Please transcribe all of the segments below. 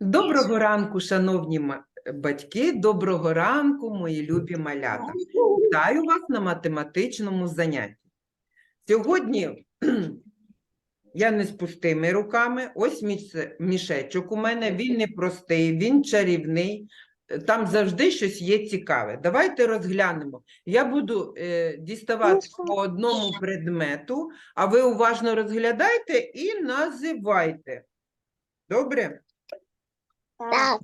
Доброго ранку, шановні батьки, доброго ранку, мої любі малята. Вітаю вас на математичному занятті. Сьогодні я не з пустими руками. Ось мішечок у мене, він не простий, він чарівний. Там завжди щось є цікаве. Давайте розглянемо. Я буду е, діставати по одному предмету, а ви уважно розглядайте і називайте. Добре? Так.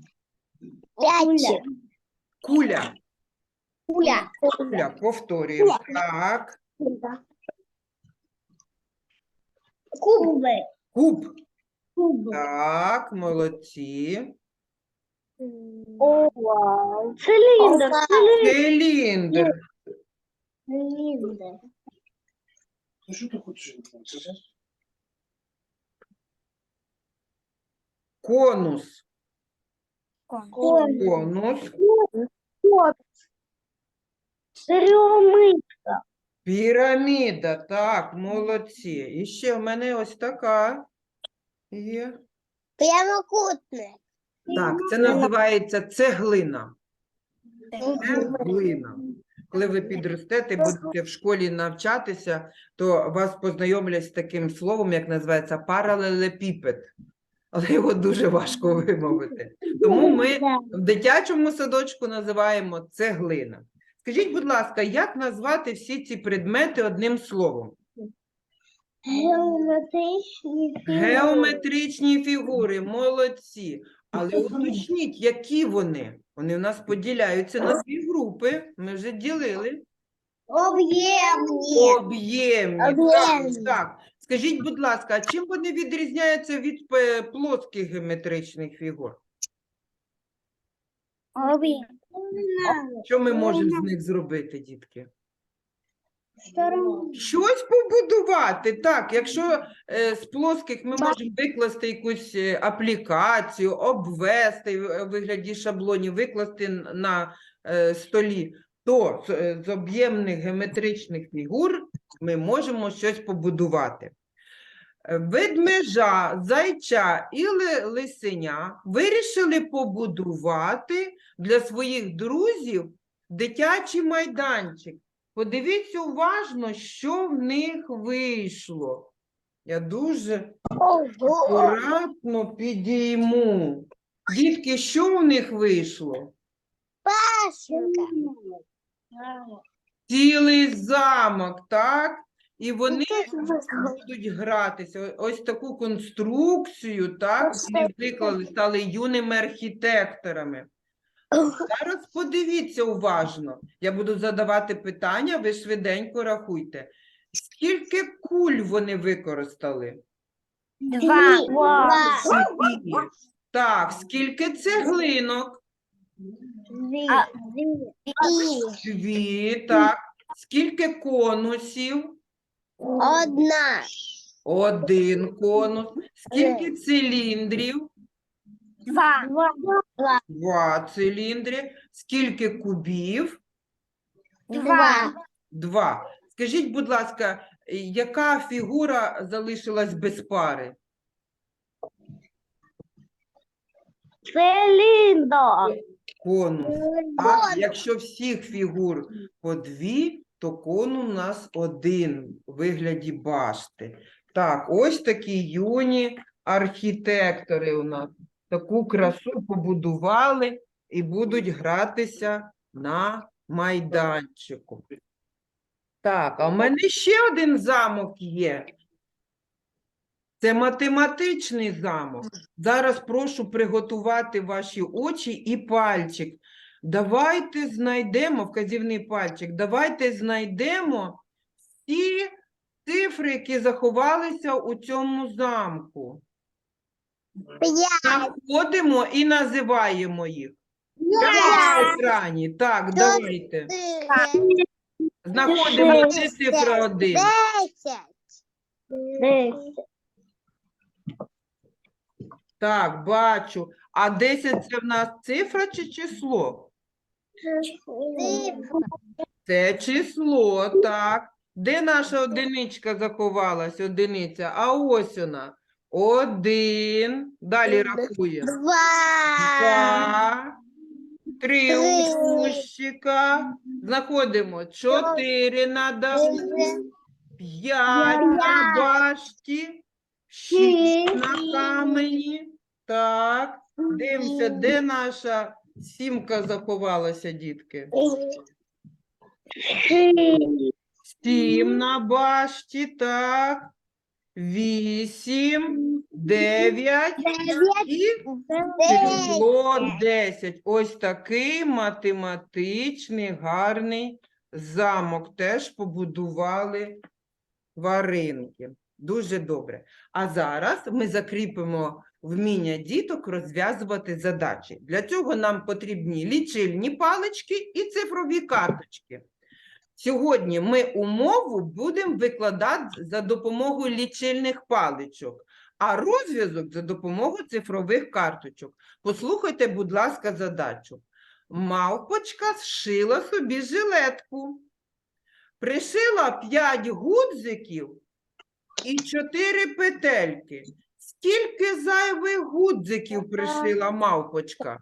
Пять. Куля. Куля. Куля, повторюємо. Так. Кубы. Куб. Кубы. Так, молодці. Овал. Цилиндр. Циліндр. Цилиндр. Ну що ти хочеш інформацію? Конус. Конус. Конус. Кот. Стрёмы. Піраміда. Так, молодці. І ще в мене ось така є. Прямокутный. Так, це називається цеглина. Цеглина. Коли ви підростете і будете в школі навчатися, то вас познайомлять з таким словом, як називається паралелепіпед. Але його дуже важко вимовити. Тому ми в дитячому садочку називаємо цеглина. Скажіть, будь ласка, як назвати всі ці предмети одним словом? Геометричный Геометричні фігури, молодці. Але уточніть, які вони? Вони у нас поділяються на дві групи. Ми вже ділили. Объемный. Об'ємні. Так, Об'ємні. так. Скажіть, будь ласка, а чим вони відрізняються від е, плоских геометричних фігур? Що ми можемо з них зробити, дітки? Щось побудувати. Так, якщо е, з плоских ми можемо викласти якусь е, аплікацію, обвести в е, вигляді шаблонів, викласти н- на е, столі, то з, е, з об'ємних геометричних фігур ми можемо щось побудувати. Е, Ведмежа, зайча і лисеня вирішили побудувати для своїх друзів дитячий майданчик. Подивіться уважно, що в них вийшло. Я дуже акуратно підійму. Дітки, що в них вийшло? Цілий замок, так? І вони будуть гратися. Ось таку конструкцію, так? Вони виклали, стали юними архітекторами. Зараз подивіться уважно. Я буду задавати питання, ви швиденько рахуйте. Скільки куль вони використали? Два. Дві. Так, скільки цеглинок? Дві, так. Скільки конусів? Одна. Один конус. Скільки циліндрів? Два. Два. Два циліндри. Скільки кубів? Два. Два. Скажіть, будь ласка, яка фігура залишилась без пари? Цилиндр. Конус. Так, якщо всіх фігур по дві, то кон у нас один у вигляді башти. Так, ось такі юні архітектори у нас таку красу побудували і будуть гратися на майданчику. Так, а в мене ще один замок є. Це математичний замок. Зараз прошу приготувати ваші очі і пальчик. Давайте знайдемо вказівний пальчик, давайте знайдемо всі цифри, які заховалися у цьому замку. Заходимо і називаємо їх. Екрані. Так, давайте. Знаходимо ці цифра 1. Так, бачу. А 10 це в нас цифра чи число? Це число, так. Де наша одиничка заховалась, одиниця? А ось вона. Один. Далі рахуємо. Два. Два. Три Три. Знаходимо. Чотири на. П'ять на башті. Шість на камені. Так. Дивимося, де наша сімка заховалася, дітки? Сім на башті, так. Вісім, дев'ять і число 10. Ось такий математичний гарний замок теж побудували тваринки. Дуже добре. А зараз ми закріпимо вміння діток розв'язувати задачі. Для цього нам потрібні лічильні палички і цифрові карточки. Сьогодні ми умову будемо викладати за допомогою лічильних паличок, а розв'язок за допомогою цифрових карточок. Послухайте, будь ласка, задачу. Мавпочка зшила собі жилетку. Пришила 5 гудзиків і 4 петельки. Скільки зайвих гудзиків пришила мавпочка?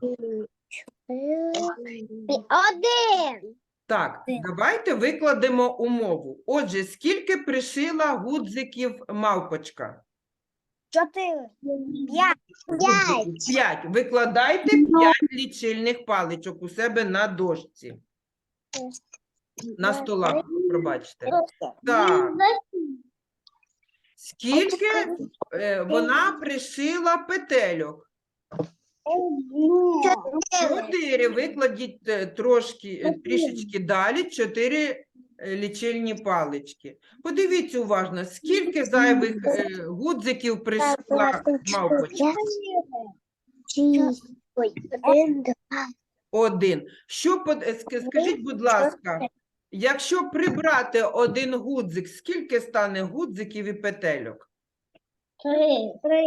Один. Так, давайте викладемо умову. Отже, скільки пришила гудзиків мавпочка? Чотири. П'ять. П'ять. П'ять. Викладайте п'ять лічильних паличок у себе на дошці. На столах, пробачте. Так. Скільки е, вона пришила петельок? Чотири. Викладіть е, трошки, е, трішечки далі. Чотири е, лічильні палички. Подивіться уважно, скільки зайвих е, гудзиків пришила мавпочка? Шість. Ой, один, два. Один. Що под- е, скажіть, будь ласка, якщо прибрати один гудзик, скільки стане гудзиків і петельок? Три. Три.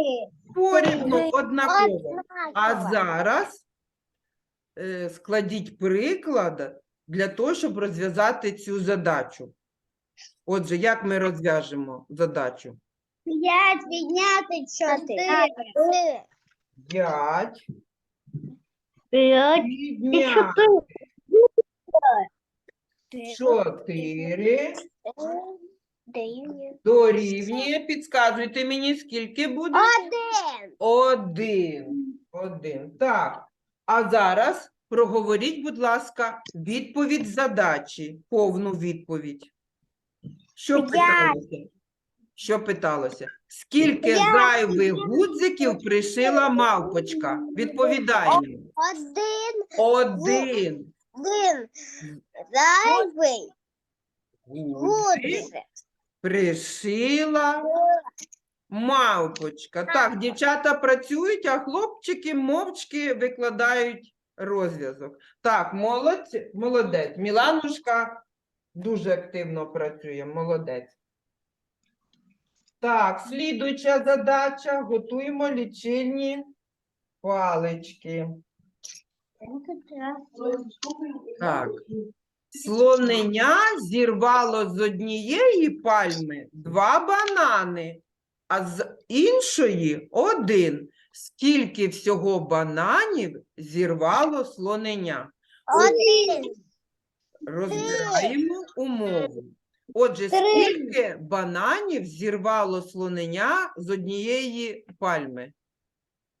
Порівну однаково. А зараз е, складіть приклад для того, щоб розв'язати цю задачу. Отже, як ми розв'яжемо задачу? П'ять відняти чотири. П'ять П'ять. Чотири дорівнює. Підказуйте мені, скільки буде? Один. Один. Один. Так. А зараз проговоріть, будь ласка, відповідь задачі, повну відповідь. Що питалося? Що питалося? Скільки зайвих гудзиків пришила мавпочка? Відповідаємо. Один. Один. Один. Зайвий. Гудзик пришила мавпочка. Так, дівчата працюють, а хлопчики мовчки викладають розв'язок. Так, молодці, молодець. Міланушка дуже активно працює, молодець. Так, слідуюча задача. Готуємо лічильні палички. Так. Слоненя зірвало з однієї пальми два банани, а з іншої один. Скільки всього бананів зірвало слоненя? Один. Розбираємо умову. Отже, скільки бананів зірвало слоненя з однієї пальми?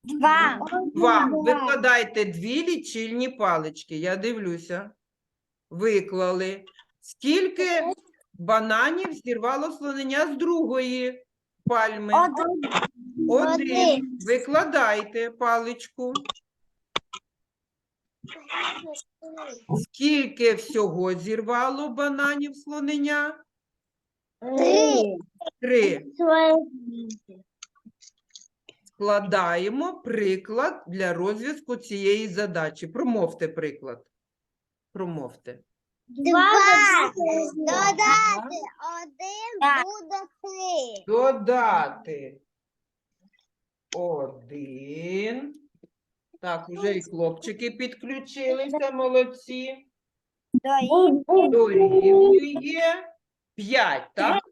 Два. Два. Викладайте дві лічильні палички. Я дивлюся. Виклали. Скільки бананів зірвало слонення з другої пальми? Один. Один. Викладайте паличку. Скільки всього зірвало бананів слонення? Три. Три. Складаємо приклад для розв'язку цієї задачі. Промовте приклад. Промовте. Два. Додати один буде три. Додати один. Так, уже і хлопчики підключилися, молодці. Дорівнює 5, так?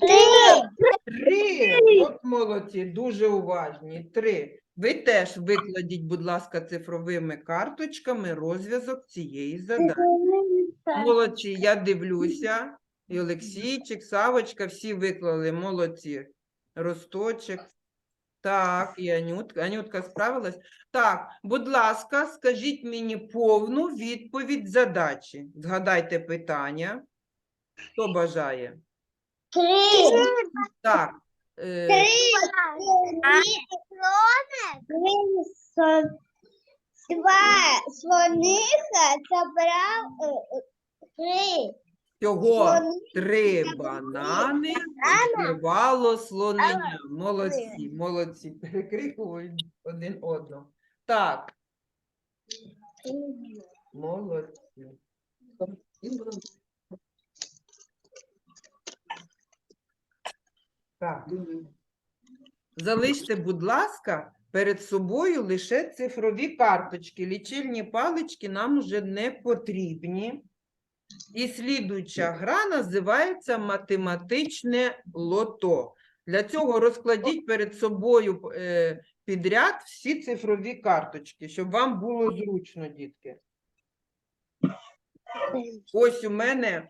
Три. Три. От молодці, дуже уважні. Три. Ви теж викладіть, будь ласка, цифровими карточками розв'язок цієї задачі. Молодці, я дивлюся. І Олексійчик, Савочка, всі виклали. Молодці. Росточек. Так, і Анютка. Анютка справилась. Так, будь ласка, скажіть мені повну відповідь задачі. Згадайте питання. Хто бажає? Три. Так. Три. Три Два слониха забрав три. Всього три банани відкривало слонення. Молодці, молодці. Перекрикують один одного. Так, молодці. Так. Залиште, будь ласка, перед собою лише цифрові карточки. Лічильні палички нам уже не потрібні. І слідуюча гра називається математичне лото. Для цього розкладіть перед собою е, підряд всі цифрові карточки, щоб вам було зручно, дітки. Ось у мене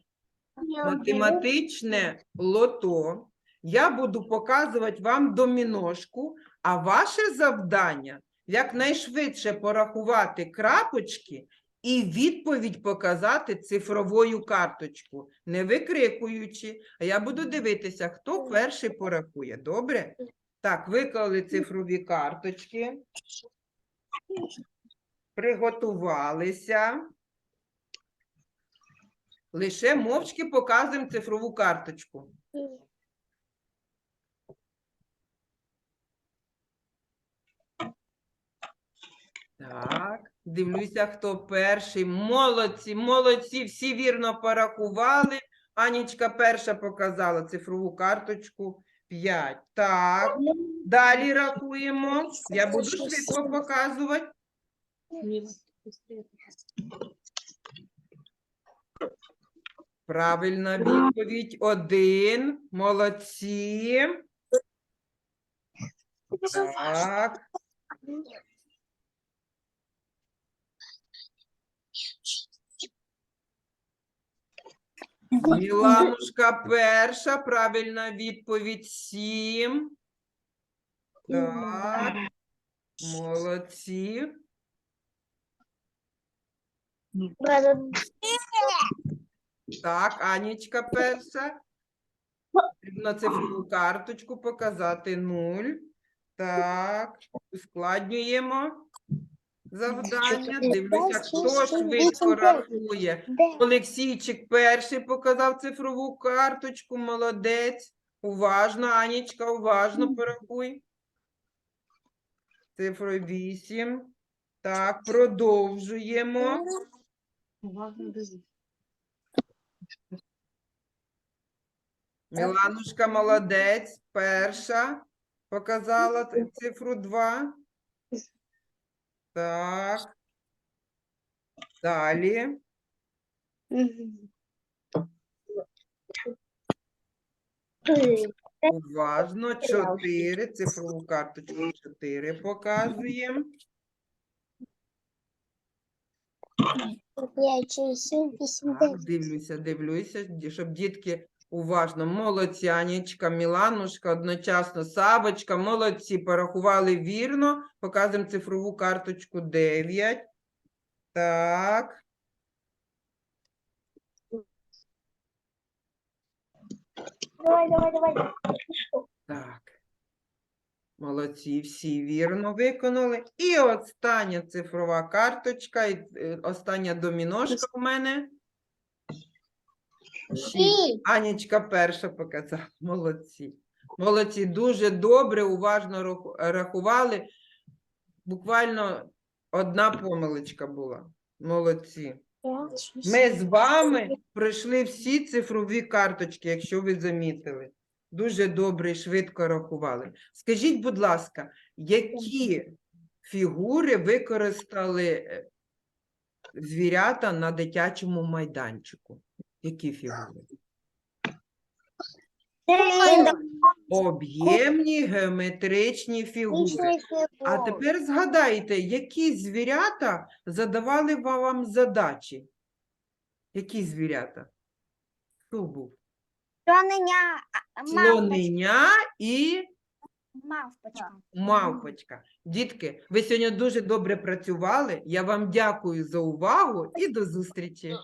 математичне лото. Я буду показувати вам доміношку, а ваше завдання якнайшвидше порахувати крапочки і відповідь показати цифровою карточку, не викрикуючи. А я буду дивитися, хто перший порахує. Добре? Так, виклали цифрові карточки. Приготувалися. Лише мовчки показуємо цифрову карточку. Так, дивлюся, хто перший. Молодці, молодці, всі вірно порахували. Анічка перша показала цифрову карточку 5. Так, далі рахуємо. Я буду швидко показувати. Правильна відповідь. Один. Молодці. Так. Міланушка перша, правильна відповідь сім. Так, молодці. Так, Анічка перша. Потрібно цифрову карточку показати нуль. Так, ускладнюємо завдання. Дивлюся, хто швидко рахує. Олексійчик перший показав цифрову карточку. Молодець. Уважно, Анічка, уважно порахуй. Цифра 8. Так, продовжуємо. Міланушка молодець. Перша показала цифру 2. Так. Далі. Уважно. 4. Цифрову карточку 4 показуємо. Так, дивлюся, дивлюся, щоб дітки уважно. Молодці, Анічка, Міланушка, одночасно Савочка, молодці, порахували вірно. Показуємо цифрову карточку 9. Так. Давай, давай, давай. Так. Молодці, всі вірно виконали. І остання цифрова карточка, і е, остання доміношка у мене. Шість. Анічка перша показала. Молодці. Молодці, дуже добре, уважно рахували. Буквально одна помилочка була. Молодці. Ми з вами пройшли всі цифрові карточки, якщо ви замітили. Дуже добре і швидко рахували. Скажіть, будь ласка, які фігури використали е, звірята на дитячому майданчику? Які фігури? Об'ємні геометричні фігури. А тепер згадайте, які звірята задавали вам задачі? Які звірята? Хто був? Слонення, Слонення і мавпочка. мавпочка. Дітки, ви сьогодні дуже добре працювали. Я вам дякую за увагу і до зустрічі.